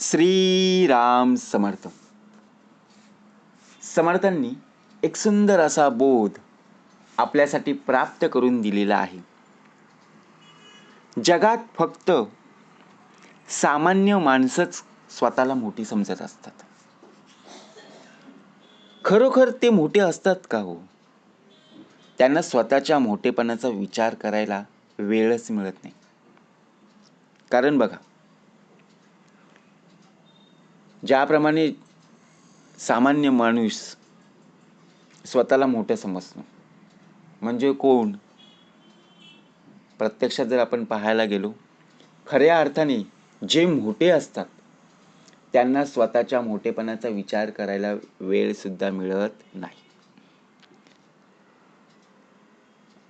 श्रीराम समर्थ. समर्थांनी एक सुंदर असा बोध आपल्यासाठी प्राप्त करून दिलेला आहे. जगात फक्त सामान्य माणसंच स्वतःला मोठी समजत असतात. खरोखर ते मोठे असतात का हो? त्यांना स्वतःच्या मोठेपणाचा विचार करायला वेळच मिळत नाही. कारण बघा ज्याप्रमाणे सामान्य माणूस स्वतःला मोठं समजतो. म्हणजे कोण? प्रत्यक्षात जर आपण पाहायला गेलो खऱ्या अर्थाने जे मोठे असतात त्यांना स्वतःच्या मोठेपणाचा विचार करायला वेळसुद्धा मिळत नाही.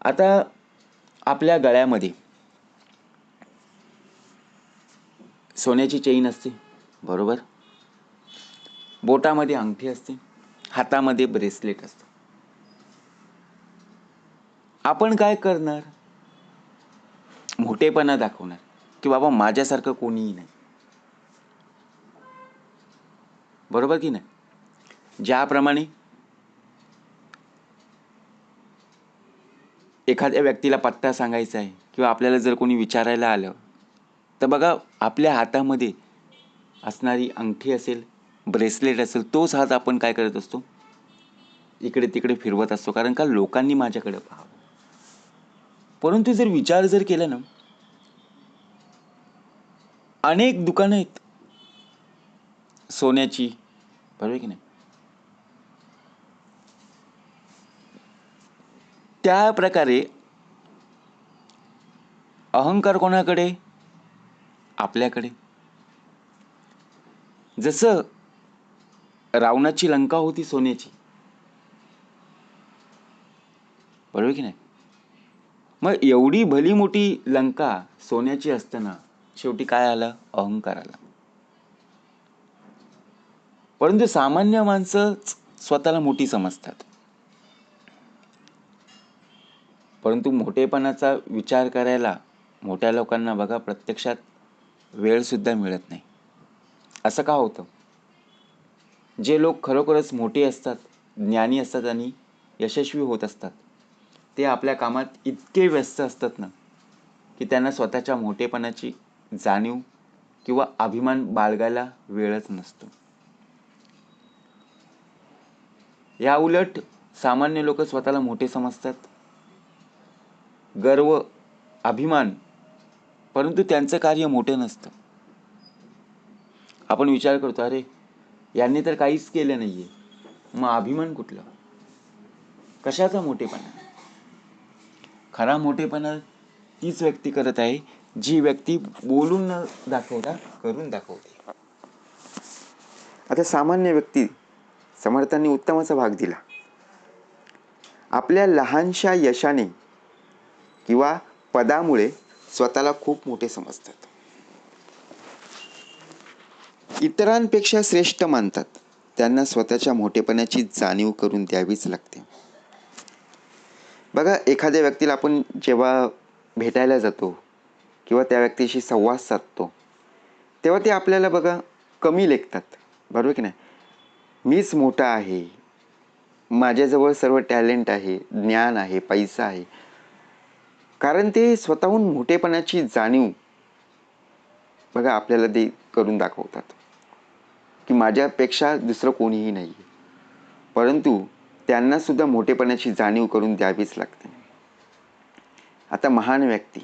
आता आपल्या गळ्यामध्ये सोन्याची चेन असते बरोबर? बोटामध्ये अंगठी असते हातामध्ये ब्रेसलेट असतं. आपण काय करणार? मोठेपणा दाखवणार की बाबा माझ्यासारखं कोणीही नाही. बरोबर की नाही? ज्याप्रमाणे एखाद्या व्यक्तीला पत्ता सांगायचा आहे किंवा आपल्याला जर कोणी विचारायला आलं तर बघा आपल्या हातामध्ये असणारी अंगठी असेल ब्रेसलेट असेल तोच हात आपण काय करत असतो? इकडे तिकडे फिरवत असतो. कारण का लोकांनी माझ्याकडे पाहावं. परंतु जर विचार जर केला ना अनेक दुकानं आहेत. सोन्याची बरोबर की नाही? त्या प्रकारे अहंकार कोणाकडे? आपल्याकडे. जसं रावणाची लंका होती सोन्याची. बरोबर की नाही? मग एवढी भली मोठी लंका सोन्याची असताना शेवटी काय आलं? अहंकार आला. परंतु सामान्य माणसं स्वतःला मोठी समजतात. परंतु मोठेपणाचा विचार करायला मोठ्या लोकांना बघा प्रत्यक्षात वेळ सुद्धा मिळत नाही. असं का होतं? जे लोक खरोखरच मोठे असतात ज्ञानी असतात आणि यशस्वी होत असतात ते आपल्या कामात इतके व्यस्त असतात ना की त्यांना स्वतःच्या मोठेपणाची जाणीव किंवा अभिमान बाळगायला वेळच नसतो. या उलट सामान्य लोक स्वतःला मोठे समजतात. गर्व अभिमान परंतु त्यांचं कार्य मोठं नसतं. आपण विचार करतो अरे यांनी तर काहीच केलं नाहीये. मग अभिमान कुठलं? कशाचा मोठेपणा? खरा मोठेपणा तीच व्यक्ती करत आहे जी व्यक्ती बोलून न दाखवता करून दाखवते. आता सामान्य व्यक्ती समर्थांनी उत्तमाचा भाग दिला. आपल्या लहानशा यशाने किंवा पदामुळे स्वतःला खूप मोठे समजतात. इतरांपेक्षा श्रेष्ठ मानतात. त्यांना स्वतःच्या मोठेपणाची जाणीव करून द्यावीच लागते. बघा एखाद्या व्यक्तीला आपण जेव्हा भेटायला जातो किंवा त्या व्यक्तीशी संवाद साधतो तेव्हा ते आपल्याला बघा कमी लेखतात. बरोबर की नाही? मीच मोठा आहे. माझ्याजवळ सर्व टॅलेंट आहे ज्ञान आहे पैसा आहे. कारण ते स्वतःहून मोठेपणाची जाणीव बघा आपल्याला ते करून दाखवतात. की माझ्यापेक्षा दुसरं कोणीही नाही परंतु त्यांनासुद्धा मोठेपणाची जाणीव करून द्यावीच लागते. आता महान व्यक्ती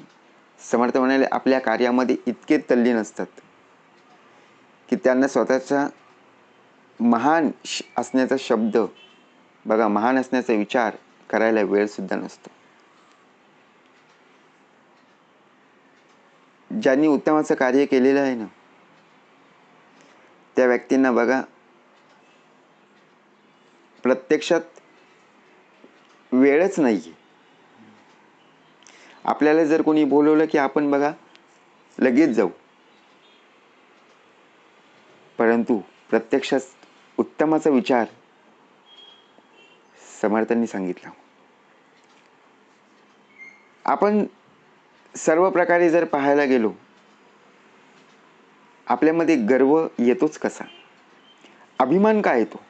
समर्थ म्हणाले आपल्या कार्यामध्ये इतके तल्लीन असतात की त्यांना स्वतःचा महान असण्याचा शब्द बघा महान असण्याचा विचार करायला वेळसुद्धा नसतो. ज्यांनी उत्तमाचं कार्य केलेलं आहे ना त्या व्यक्तींना बघा. प्रत्यक्षात वेळच नाही आहे आपल्याला जर कोणी बोलवलं की आपण बघा लगेच जाऊ. परंतु प्रत्यक्षात उत्तमाचा विचार समर्थांनी सांगितला. आपण सर्व प्रकारे जर पाहायला गेलो आपल्यामध्ये गर्व येतोच कसा? अभिमान का येतो?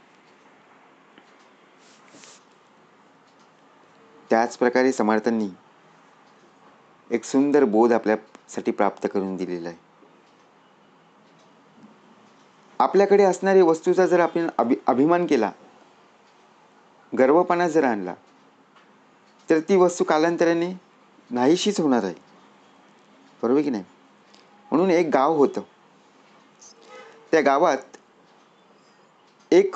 त्याच प्रकारे समर्थांनी एक सुंदर बोध आपल्यासाठी प्राप्त करून दिलेला आहे. आपल्याकडे असणाऱ्या वस्तूचा जर आपण अभि अभिमान केला गर्वपणा जर आणला तर ती वस्तू कालांतराने नाहीशीच होणार आहे. बरोबर की नाही? म्हणून एक गाव होतं. त्या गावात एक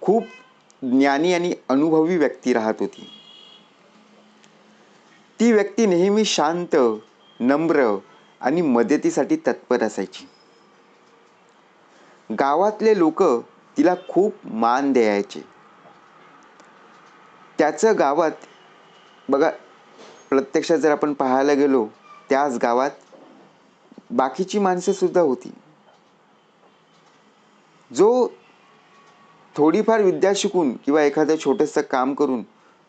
खूप ज्ञानी आणि अनुभवी व्यक्ती राहत होती. ती व्यक्ती नेहमी शांत नम्र आणि मदतीसाठी तत्पर असायची. गावातले लोक तिला खूप मान द्यायचे. त्याचं गावात बघा प्रत्यक्षात जर आपण पाहायला गेलो त्याच गावात बाकीची माणसं सुद्धा होती. जो थोडीफार विद्या शिकून किंवा एखादं छोटंसं काम करून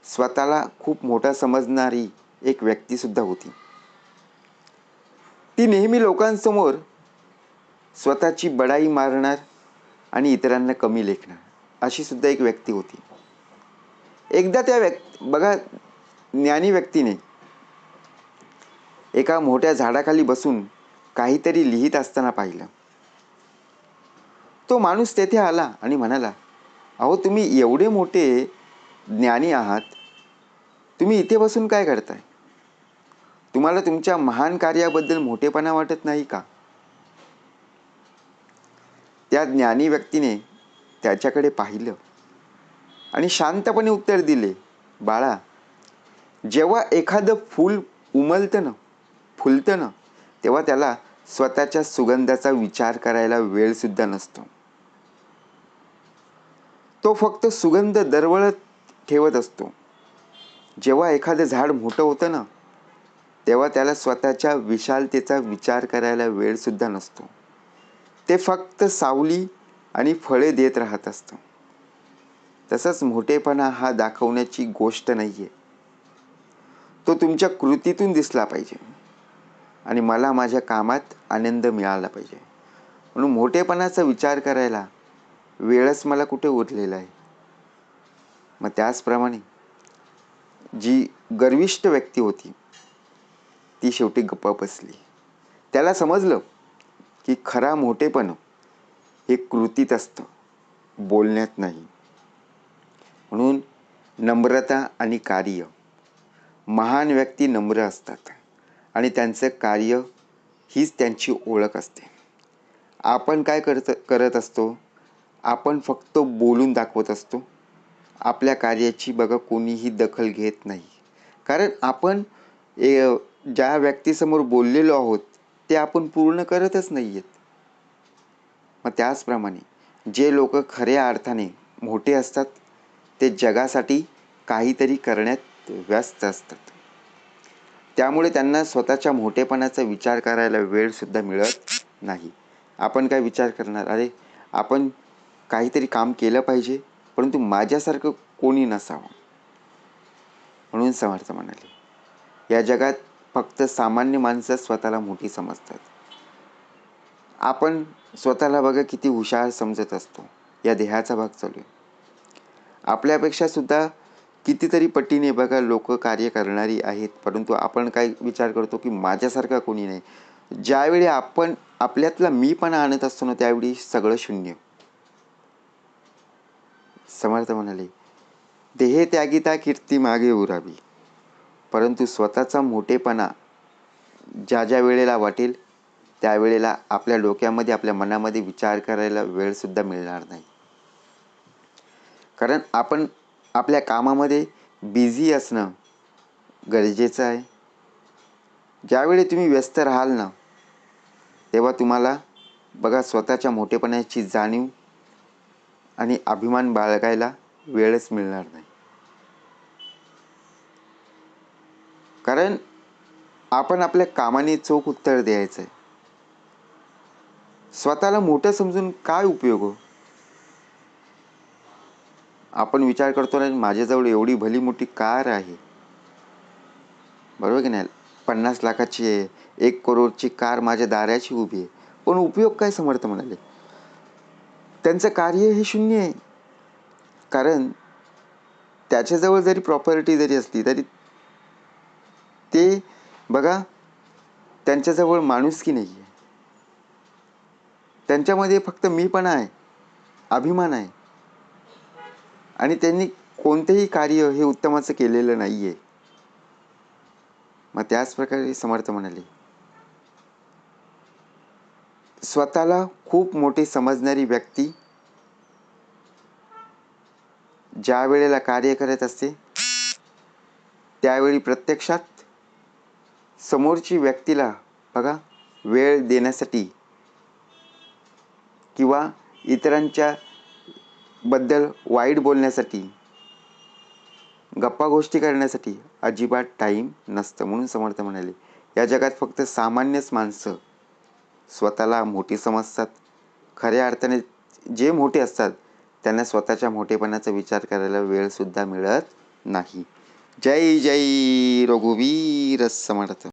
स्वतःला खूप मोठा समजणारी एक व्यक्तीसुद्धा होती. ती नेहमी लोकांसमोर स्वतःची बडाई मारणार आणि इतरांना कमी लेखणार अशी सुद्धा एक व्यक्ती होती. एकदा त्या व्यक् बघा ज्ञानी व्यक्तीने एका मोठ्या झाडाखाली बसून काहीतरी लिहित असताना पाहिलं. तो माणूस तेथे आला आणि म्हणाला अहो तुम्ही एवढे मोठे ज्ञानी आहात तुम्ही इथे बसून काय करताय तुम्हाला तुमच्या महान कार्याबद्दल मोठेपणा वाटत नाही का? त्या ज्ञानी व्यक्तीने त्याच्याकडे पाहिलं आणि शांतपणे उत्तर दिले बाळा जेव्हा एखादं फूल उमलतं ना फुलतं ना तेव्हा त्याला स्वतःच्या सुगंधाचा विचार करायला वेळसुद्धा नसतो. तो फक्त सुगंध दरवळत ठेवत असतो. जेव्हा एखादं झाड मोठं होतं ना तेव्हा त्याला स्वतःच्या विशालतेचा विचार करायला वेळसुद्धा नसतो. ते फक्त सावली आणि फळे देत राहत असतं. तसंच मोठेपणा हा दाखवण्याची गोष्ट नाही आहे तो तुमच्या कृतीतून दिसला पाहिजे. आणि मला माझ्या कामात आनंद मिळाला पाहिजे. म्हणून मोठेपणाचा विचार करायला वेळच मला कुठे उरलेला आहे? मग त्याचप्रमाणे जी गर्विष्ट व्यक्ती होती ती शेवटी गप्पा बसली. त्याला समजलं की खरा मोठेपण हे कृतीत असतं बोलण्यात नाही. म्हणून नम्रता आणि कार्य महान व्यक्ती नम्र असतात आणि त्यांचं कार्य हीच त्यांची ओळख असते. आपण काय करत करत असतो? आपण फक्त बोलून दाखवत असतो. आपल्या कार्याची बघा कोणीही दखल घेत नाही. कारण आपण ए ज्या व्यक्तीसमोर बोललेलो आहोत ते आपण पूर्ण करतच नाही आहेत मग त्याचप्रमाणे जे लोक खऱ्या अर्थाने मोठे असतात ते जगासाठी काहीतरी करण्यात व्यस्त असतात. त्यामुळे त्यांना स्वतःच्या मोठेपणाचा विचार करायला वेळसुद्धा मिळत नाही. आपण काय विचार करणार? अरे आपण काहीतरी काम केलं पाहिजे परंतु माझ्यासारखं कोणी नसावं. म्हणून समर्थ म्हणाले या जगात फक्त सामान्य माणसं स्वतःला मोठी समजतात. आपण स्वतःला बघा किती हुशार समजत असतो. या देहाचा भाग चालू आहे. आपल्यापेक्षा सुद्धा कितीतरी पटीने बघा लोक कार्य करणारी आहेत परंतु आपण काय विचार करतो की माझ्यासारखा कोणी नाही. ज्यावेळी आपण आपल्यातला मी पण आणत असतो ना त्यावेळी सगळं शून्य. समर्थ म्हणाले देहे त्यागिता कीर्ती मागे उरावी. परंतु स्वतःचा मोठेपणा ज्या ज्या वेळेला वाटेल त्यावेळेला आपल्या डोक्यामध्ये आपल्या मनामध्ये विचार करायला वेळसुद्धा मिळणार नाही. कारण आपण आपल्या कामामध्ये बिझी असणं गरजेचं आहे. ज्यावेळी तुम्ही व्यस्त राहाल ना तेव्हा तुम्हाला बघा स्वतःच्या मोठेपणाची जाणीव आणि अभिमान बाळगायला वेळच मिळणार नाही. कारण आपण आपल्या कामाने चोख उत्तर द्यायचं आहे स्वतःला मोठं समजून काय उपयोग हो? आपण विचार करतो ना माझ्याजवळ एवढी भली मोठी कार आहे. बरोबर की नाही? पन्नास लाखाची आहे एक करोडची कार माझ्या दाराची उभी आहे. पण उपयोग काय समर्थ म्हणाले? त्यांचं कार्य हे शून्य आहे. कारण त्याच्याजवळ जरी प्रॉपर्टी जरी असली तरी ते बघा त्यांच्याजवळ माणुसकी नाही आहे त्यांच्यामध्ये फक्त मीपणा आहे अभिमान आहे. आणि त्यांनी कोणतेही कार्य हे उत्तमाचं केलेलं नाही आहे मग त्याच प्रकारे समर्थ म्हणाले स्वतःला खूप मोठी समजणारी व्यक्ती ज्या वेळेला कार्य करत असते त्यावेळी प्रत्यक्षात समोरची व्यक्तीला बघा वेळ देण्यासाठी किंवा इतरांच्या बद्दल वाईट बोलण्यासाठी गप्पा गोष्टी करण्यासाठी अजिबात टाईम नसतं म्हणून समर्थ म्हणाले. या जगात फक्त सामान्यच माणसं स्वतःला मोठी समजतात. खऱ्या अर्थाने जे मोठे असतात त्यांना स्वतःच्या मोठेपणाचा विचार करायला वेळसुद्धा मिळत नाही. जय जय रघुवीर समर्थ.